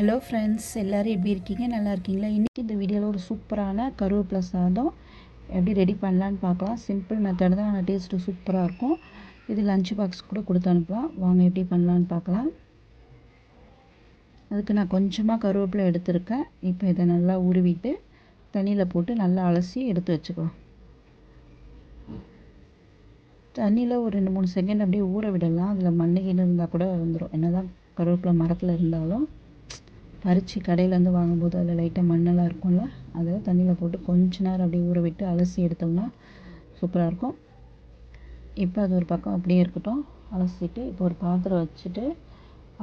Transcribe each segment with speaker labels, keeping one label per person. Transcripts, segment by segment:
Speaker 1: hello friends எல்லோரும் எப்படி இருக்கீங்க நல்லா இருக்கீங்களா இன்றைக்கி இந்த வீடியோவில் ஒரு சூப்பரான கருவேப்பிலை சாதம் எப்படி ரெடி பண்ணலான்னு பார்க்கலாம் சிம்பிள் மெத்தட் தான் ஆனால் டேஸ்ட்டு சூப்பராக இருக்கும் இது லஞ்ச் பாக்ஸ் கூட கொடுத்து அனுப்பலாம் வாங்க எப்படி பண்ணலான்னு பார்க்கலாம் அதுக்கு நான் கொஞ்சமாக கருவேப்பிலை எடுத்திருக்கேன் இப்போ இதை நல்லா உருவிட்டு தண்ணியில் போட்டு நல்லா அலசி எடுத்து வச்சுக்கலாம் தண்ணியில் ஒரு ரெண்டு மூணு செகண்ட் அப்படியே ஊற விடலாம் அதில் மண்ணு இருந்தால் கூட வந்துடும் என்ன தான் கருவேப்பிலை மரத்தில் இருந்தாலும் பறித்து கடையிலேருந்து வாங்கும்போது அதில் லைட்டாக மண்ணெல்லாம் இருக்கும்ல அதை தண்ணியில் போட்டு கொஞ்ச நேரம் அப்படியே ஊற விட்டு அலசி எடுத்தோம்னா சூப்பராக இருக்கும் இப்போ அது ஒரு பக்கம் அப்படியே இருக்கட்டும் அலசிட்டு இப்போ ஒரு பாத்திரம் வச்சுட்டு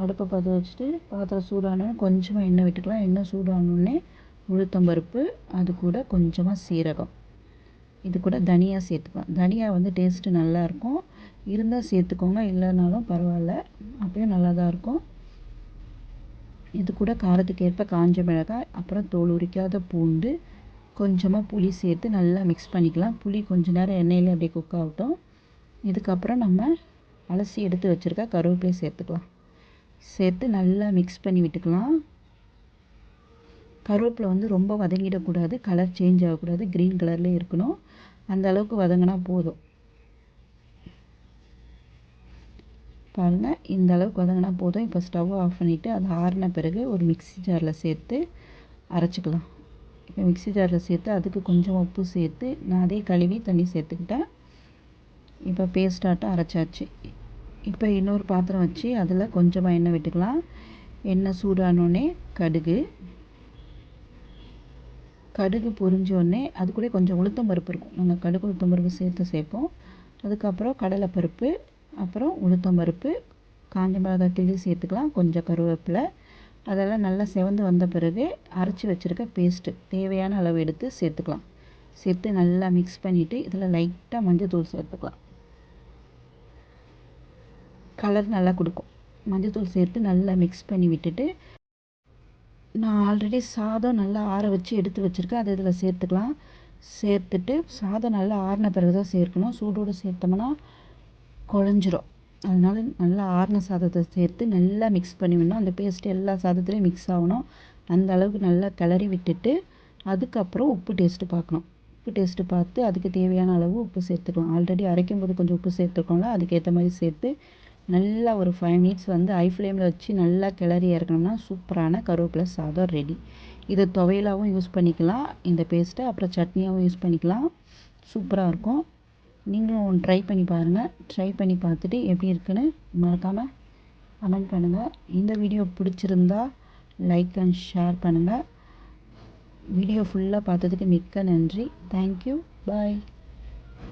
Speaker 1: அடுப்பை பற்ற வச்சுட்டு பாத்திரம் சூடானோடனே கொஞ்சமாக எண்ணெய் விட்டுக்கலாம் எண்ணெய் சூடானோடனே உளுத்தம்பருப்பு அது கூட கொஞ்சமாக சீரகம் இது கூட தனியாக சேர்த்துக்கலாம் தனியாக வந்து டேஸ்ட்டு நல்லாயிருக்கும் இருந்தால் சேர்த்துக்கோங்க இல்லைனாலும் பரவாயில்ல அப்படியே நல்லா தான் இருக்கும் இது கூட காரத்துக்கு ஏற்ப காஞ்ச மிளகாய் அப்புறம் தோல் உரிக்காத பூண்டு கொஞ்சமாக புளி சேர்த்து நல்லா மிக்ஸ் பண்ணிக்கலாம் புளி கொஞ்ச நேரம் எண்ணெயில் அப்படியே குக் ஆகட்டும் இதுக்கப்புறம் நம்ம அலசி எடுத்து வச்சுருக்க கருவேப்பிலையை சேர்த்துக்கலாம் சேர்த்து நல்லா மிக்ஸ் பண்ணி விட்டுக்கலாம் கருவேப்பிலை வந்து ரொம்ப வதங்கிடக்கூடாது கலர் சேஞ்ச் ஆகக்கூடாது க்ரீன் கலர்லேயே இருக்கணும் அந்த அளவுக்கு வதங்கினா போதும் பாருங்கள் இந்த அளவுக்கு வதங்கினா போதும் இப்போ ஸ்டவ்வை ஆஃப் பண்ணிவிட்டு அது ஆறின பிறகு ஒரு மிக்சி ஜாரில் சேர்த்து அரைச்சிக்கலாம் இப்போ மிக்சி ஜாரில் சேர்த்து அதுக்கு கொஞ்சம் உப்பு சேர்த்து நான் அதே கழுவி தண்ணி சேர்த்துக்கிட்டேன் இப்போ பேஸ்டாட்டம் அரைச்சாச்சு இப்போ இன்னொரு பாத்திரம் வச்சு அதில் கொஞ்சமாக எண்ணெய் விட்டுக்கலாம் எண்ணெய் சூடானோடனே கடுகு கடுகு பொறிஞ்சோடனே அது கூட கொஞ்சம் உளுத்தம் பருப்பு இருக்கும் நாங்கள் கடுகு உளுத்தம் பருப்பு சேர்த்து சேர்ப்போம் அதுக்கப்புறம் கடலைப்பருப்பு அப்புறம் உளுத்தம் பருப்பு காஞ்ச மிளகா கிள்ளி சேர்த்துக்கலாம் கொஞ்சம் கருவேப்பிலை அதெல்லாம் நல்லா செவந்து வந்த பிறகு அரைச்சி வச்சுருக்க பேஸ்ட்டு தேவையான அளவு எடுத்து சேர்த்துக்கலாம் சேர்த்து நல்லா மிக்ஸ் பண்ணிவிட்டு இதில் லைட்டாக மஞ்சள் தூள் சேர்த்துக்கலாம் கலர் நல்லா கொடுக்கும் மஞ்சள் தூள் சேர்த்து நல்லா மிக்ஸ் பண்ணி விட்டுட்டு நான் ஆல்ரெடி சாதம் நல்லா ஆற வச்சு எடுத்து வச்சுருக்கேன் அதை இதில் சேர்த்துக்கலாம் சேர்த்துட்டு சாதம் நல்லா ஆறின பிறகு தான் சேர்க்கணும் சூடோடு சேர்த்தோம்னா குழஞ்சிரும் அதனால நல்லா ஆறின சாதத்தை சேர்த்து நல்லா மிக்ஸ் பண்ணி விடணும் அந்த பேஸ்ட்டு எல்லா சாதத்துலேயும் மிக்ஸ் ஆகணும் அந்த அளவுக்கு நல்லா கிளறி விட்டுட்டு அதுக்கப்புறம் உப்பு டேஸ்ட்டு பார்க்கணும் உப்பு டேஸ்ட்டு பார்த்து அதுக்கு தேவையான அளவு உப்பு சேர்த்துக்கலாம் ஆல்ரெடி அரைக்கும் போது கொஞ்சம் உப்பு சேர்த்துருக்கோம்ல அதுக்கேற்ற மாதிரி சேர்த்து நல்லா ஒரு ஃபைவ் மினிட்ஸ் வந்து ஹை ஃப்ளேமில் வச்சு நல்லா கிளறி இறக்கணும்னா சூப்பரான கருவேப்பிலை சாதம் ரெடி இதை துவையலாகவும் யூஸ் பண்ணிக்கலாம் இந்த பேஸ்ட்டை அப்புறம் சட்னியாகவும் யூஸ் பண்ணிக்கலாம் சூப்பராக இருக்கும் நீங்களும் ட்ரை பண்ணி பாருங்கள் ட்ரை பண்ணி பார்த்துட்டு எப்படி இருக்குதுன்னு மறக்காமல் கமெண்ட் பண்ணுங்கள் இந்த வீடியோ பிடிச்சிருந்தா லைக் அண்ட் ஷேர் பண்ணுங்கள் வீடியோ ஃபுல்லாக பார்த்ததுக்கு மிக்க நன்றி தேங்க்யூ பாய்